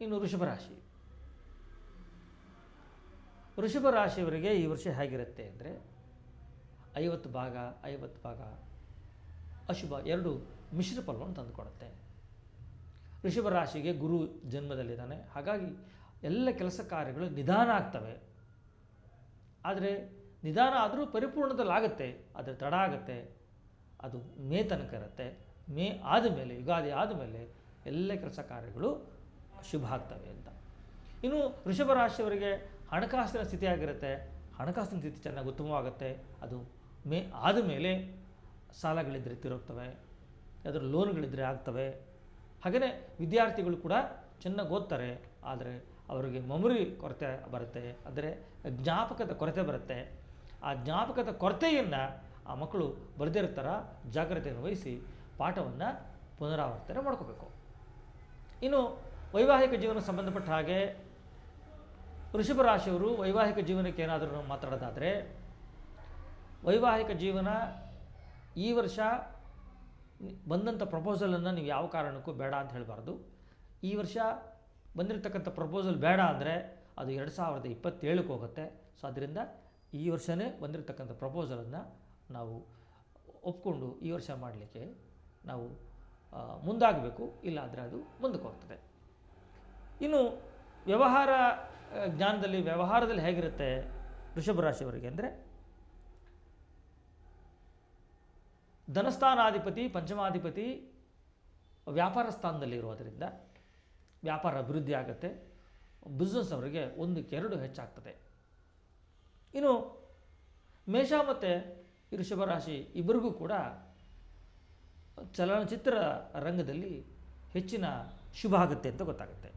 ಇನ್ನು ವೃಷಭ ರಾಶಿ. ವೃಷಭ ರಾಶಿಯವರಿಗೆ ಈ ವರ್ಷ ಹೇಗಿರುತ್ತೆ ಅಂದರೆ ಐವತ್ತು ಭಾಗ ಐವತ್ತು ಭಾಗ ಅಶುಭ ಎರಡು ಮಿಶ್ರ ಫಲವನ್ನು ತಂದುಕೊಡುತ್ತೆ. ವೃಷಭ ರಾಶಿಗೆ ಗುರು ಜನ್ಮದಲ್ಲಿದ್ದಾನೆ. ಹಾಗಾಗಿ ಎಲ್ಲ ಕೆಲಸ ಕಾರ್ಯಗಳು ನಿಧಾನ ಆಗ್ತವೆ. ಆದರೆ ನಿಧಾನ ಆದರೂ ಪರಿಪೂರ್ಣದಲ್ಲಾಗುತ್ತೆ ಆದರೆ ತಡ ಆಗುತ್ತೆ. ಅದು ಮೇ ತನಕ ಇರುತ್ತೆ. ಮೇ ಆದಮೇಲೆ, ಯುಗಾದಿ ಆದಮೇಲೆ ಎಲ್ಲ ಕೆಲಸ ಕಾರ್ಯಗಳು ಶುಭ ಆಗ್ತವೆ ಅಂತ. ಇನ್ನು ವೃಷಭ ರಾಶಿಯವರಿಗೆ ಹಣಕಾಸಿನ ಸ್ಥಿತಿ ಆಗಿರುತ್ತೆ ಹಣಕಾಸಿನ ಸ್ಥಿತಿ ಚೆನ್ನಾಗಿ ಉತ್ತಮವಾಗುತ್ತೆ. ಅದು ಮೇ ಆದಮೇಲೆ ಸಾಲಗಳಿದ್ದರೆ ತಿರುಗ್ತವೆ. ಅದರ ಲೋನ್ಗಳಿದ್ದರೆ ಆಗ್ತವೆ. ಹಾಗೆಯೇ ವಿದ್ಯಾರ್ಥಿಗಳು ಕೂಡ ಚೆನ್ನಾಗಿ ಓದ್ತಾರೆ. ಆದರೆ ಅವರಿಗೆ ಮೆಮೊರಿ ಕೊರತೆ ಬರುತ್ತೆ. ಅಂದರೆ ಜ್ಞಾಪಕದ ಕೊರತೆ ಬರುತ್ತೆ. ಆ ಜ್ಞಾಪಕದ ಕೊರತೆಯನ್ನು ಆ ಮಕ್ಕಳು ಬರೆದಿರ್ತಾರ ಜಾಗ್ರತೆಯನ್ನು ವಹಿಸಿ ಪಾಠವನ್ನು ಪುನರಾವರ್ತನೆ ಮಾಡ್ಕೋಬೇಕು. ಇನ್ನು ವೈವಾಹಿಕ ಜೀವನ ಸಂಬಂಧಪಟ್ಟ ಹಾಗೆ ವೃಷಭ ರಾಶಿಯವರು ವೈವಾಹಿಕ ಜೀವನಕ್ಕೆ ಏನಾದರೂ ಮಾತಾಡೋದಾದರೆ, ವೈವಾಹಿಕ ಜೀವನ ಈ ವರ್ಷ ಬಂದಂಥ ಪ್ರಪೋಸಲನ್ನು ನೀವು ಯಾವ ಕಾರಣಕ್ಕೂ ಬೇಡ ಅಂತ ಹೇಳಬಾರ್ದು. ಈ ವರ್ಷ ಬಂದಿರತಕ್ಕಂಥ ಪ್ರಪೋಸಲ್ ಬೇಡ ಅಂದರೆ ಅದು ಎರಡು ಸಾವಿರದ ಇಪ್ಪತ್ತೇಳಕ್ಕೆ ಹೋಗುತ್ತೆ. ಸೊ ಅದರಿಂದ ಈ ವರ್ಷವೇ ಬಂದಿರತಕ್ಕಂಥ ಪ್ರಪೋಸಲನ್ನು ನಾವು ಒಪ್ಕೊಂಡು ಈ ವರ್ಷ ಮಾಡಲಿಕ್ಕೆ ನಾವು ಮುಂದಾಗಬೇಕು. ಇಲ್ಲ ಅಂದರೆ ಅದು ಮುಂದಕ್ಕೆ ಹೋಗ್ತದೆ. ಇನ್ನು ವ್ಯವಹಾರ ಜ್ಞಾನದಲ್ಲಿ, ವ್ಯವಹಾರದಲ್ಲಿ ಹೇಗಿರುತ್ತೆ ವೃಷಭ ರಾಶಿಯವರಿಗೆ ಅಂದರೆ? ಧನಸ್ಥಾನಾಧಿಪತಿ, ಪಂಚಮಾಧಿಪತಿ ವ್ಯಾಪಾರ ಸ್ಥಾನದಲ್ಲಿ ಇರೋದರಿಂದ ವ್ಯಾಪಾರ ಅಭಿವೃದ್ಧಿ ಆಗುತ್ತೆ. ಬಿಸ್ನೆಸ್ ಅವರಿಗೆ ಒಂದಕ್ಕೆ ಎರಡು ಹೆಚ್ಚಾಗ್ತದೆ. ಇನ್ನು ಮೇಷ ಮತ್ತು ಋಷಭ ರಾಶಿ ಇಬ್ಬರಿಗೂ ಕೂಡ ಚಲನಚಿತ್ರ ರಂಗದಲ್ಲಿ ಹೆಚ್ಚಿನ ಶುಭ ಆಗುತ್ತೆ ಅಂತ ಗೊತ್ತಾಗುತ್ತೆ.